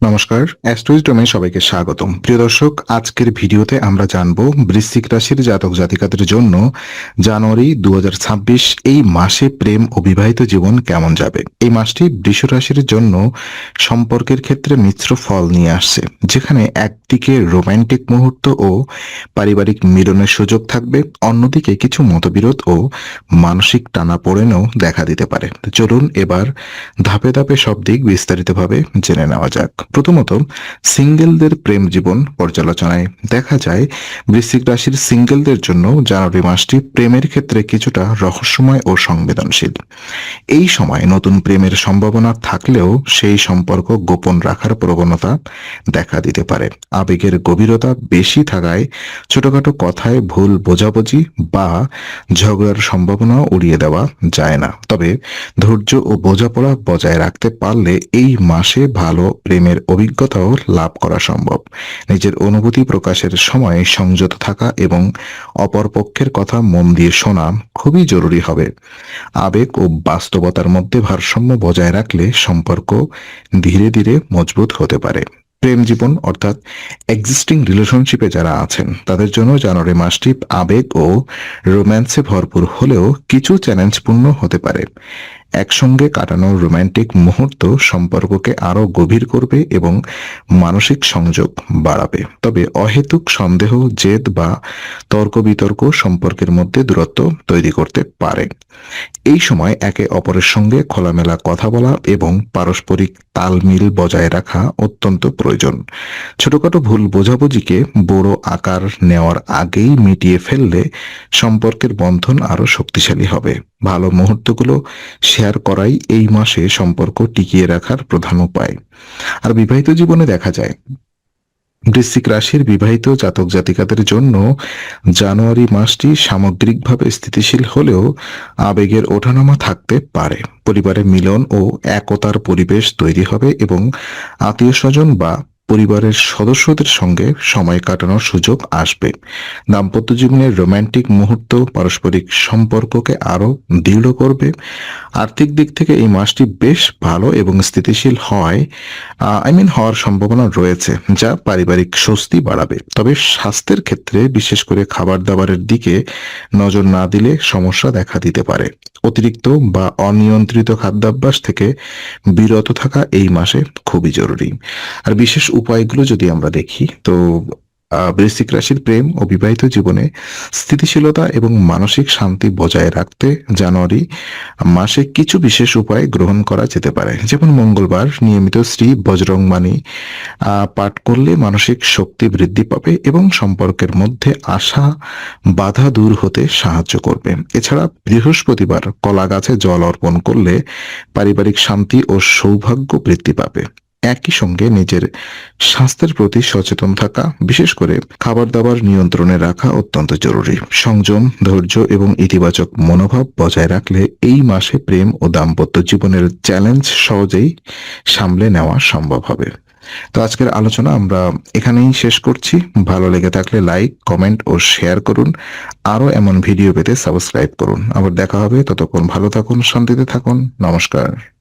নমস্কার অ্যাস্ট্রোইজডমে সবাইকে স্বাগতম। প্রিয় দর্শক, আজকের ভিডিওতে আমরা জানব বৃশ্চিক রাশির জাতক জাতিকাদের জন্য জানুয়ারি দু হাজার ছাব্বিশ এই মাসে প্রেম ও বিবাহিত জীবন কেমন যাবে? এই মাসটি বৃষ রাশির জন্য সম্পর্কের ক্ষেত্রে মিশ্র ফল নিয়ে আসছে, যেখানে একদিকে রোমান্টিক মুহূর্ত ও পারিবারিক মিলনের সুযোগ থাকবে, অন্যদিকে কিছু মতবিরোধ ও মানসিক টানাপোড়েনও দেখা দিতে পারে। চলুন এবার ধাপে ধাপে সব দিক বিস্তারিতভাবে জেনে নেওয়া যাক। প্রথমত, সিঙ্গেলদের প্রেম জীবন পর্যালোচনায় দেখা যায়, বৃশ্চিক রাশির সিঙ্গেলদের জন্য জানুয়ারি মাসটি প্রেমের ক্ষেত্রে কিছুটা রহস্যময় ও সংবেদনশীল। এই সময় নতুন প্রেমের সম্ভাবনা থাকলেও সেই সম্পর্ক গোপন রাখার প্রবণতা দেখা দিতে পারে। আবেগের গভীরতা বেশি থাকায় ছোটখাটো কথায় ভুল বোঝাবুঝি বা ঝগড়ার সম্ভাবনা উড়িয়ে দেওয়া যায় না। তবে ধৈর্য ও বোঝাপড়া বজায় রাখতে পারলে এই মাসে ভালো প্রেমের অভিজ্ঞতাও লাভ করা সম্ভব। নিজের অনুভূতি প্রকাশের সময় সংযত থাকা এবং অপরপক্ষের কথা মন দিয়ে শোনা খুবই জরুরি হবে। আবেগ ও বাস্তবতার মধ্যে ভারসাম্য বজায় রাখলে সম্পর্ক ধীরে ধীরে মজবুত হতে পারে। প্রেম জীবন, অর্থাৎ এক্সিস্টিং রিলেশনশিপে যারা আছেন, তাদের জন্য জানুয়ারি মাসটি আবেগ ও রোম্যান্সে ভরপুর হলেও কিছু চ্যালেঞ্জপূর্ণ হতে পারে। একসঙ্গে কাটানো রোম্যান্টিক মুহূর্ত সম্পর্ককে আরও গভীর করবে এবং মানসিক সংযোগ বাড়াবে। তবে অহেতুক সন্দেহ, জেদ বা তর্ক বিতর্ক সম্পর্কের মধ্যে দূরত্ব তৈরি করতে পারে। এই সময় একে অপরের সঙ্গে খোলামেলা কথা বলা এবং পারস্পরিক তালমিল বজায় রাখা অত্যন্ত প্রয়োজন। ছোটখাটো ভুল বোঝাবুঝিকে বড় আকার নেওয়ার আগেই মিটিয়ে ফেললে সম্পর্কের বন্ধন আরও শক্তিশালী হবে। ভালো মুহূর্তগুলো করাই এই মাসে সম্পর্ক টিকিয়ে রাখার প্রধান উপায়। আর বিবাহিত জীবনে দেখা যায়, বৃশ্চিক রাশির বিবাহিত জাতক জাতিকাদের জন্য জানুয়ারি মাসটি সামগ্রিকভাবে স্থিতিশীল হলেও আবেগের ওঠানামা থাকতে পারে। পরিবারে মিলন ও একতার পরিবেশ তৈরি হবে এবং আত্মীয় স্বজন বা পরিবারের সদস্যদের সঙ্গে সময় কাটানোর সুযোগ আসবে। দাম্পত্য জীবনের রোমান্টিক মুহূর্ত পারস্পরিক সম্পর্ককে আরও দৃঢ় করবে। আর্থিক দিক থেকে এই মাসটি বেশ ভালো এবং স্থিতিশীল হয় আই মিন হওয়ার সম্ভাবনা রয়েছে, যা পারিবারিক স্বস্তি বাড়াবে। তবে স্বাস্থ্যের ক্ষেত্রে, বিশেষ করে খাবার দাবারের দিকে নজর না দিলে সমস্যা দেখা দিতে পারে। অতিরিক্ত বা অনিয়ন্ত্রিত খাদ্যাভ্যাস থেকে বিরত থাকা এই মাসে খুবই জরুরি। আর বিশেষ উপায়গুলো যদি আমরা দেখি, তো বৃশ্চিক রাশির প্রেম ও বিবাহিত জীবনে স্থিতিশীলতা এবং মানসিক শান্তি বজায় রাখতে জানুয়ারি মাসে কিছু বিশেষ উপায় গ্রহণ করা যেতে পারে। যেমন মঙ্গলবার নিয়মিত শ্রী বজরংবাণী পাঠ করলে মানসিক শক্তি বৃদ্ধি পাবে এবং সম্পর্কের মধ্যে আশা, বাধা দূর হতে সাহায্য করবে। এছাড়া বৃহস্পতিবার কলা গাছে জল অর্পণ করলে পারিবারিক শান্তি ও সৌভাগ্য বৃদ্ধি পাবে। একই সঙ্গে নিজের স্বাস্থ্যের প্রতি সচেতন থাকা, বিশেষ করে খাবার দাবার নিয়ন্ত্রণে রাখা অত্যন্ত জরুরি। সংযম, ধৈর্য এবং ইতিবাচক মনোভাব বজায় রাখলে এই মাসে প্রেম ও দাম্পত্য জীবনের চ্যালেঞ্জ সহজেই সামলে নেওয়া সম্ভব হবে। তো আজকের আলোচনা আমরা এখানেই শেষ করছি। ভালো লেগে থাকলে লাইক, কমেন্ট ও শেয়ার করুন। আরও এমন ভিডিও পেতে সাবস্ক্রাইব করুন। আবার দেখা হবে। ততক্ষণ ভালো থাকুন, শান্তিতে থাকুন। নমস্কার।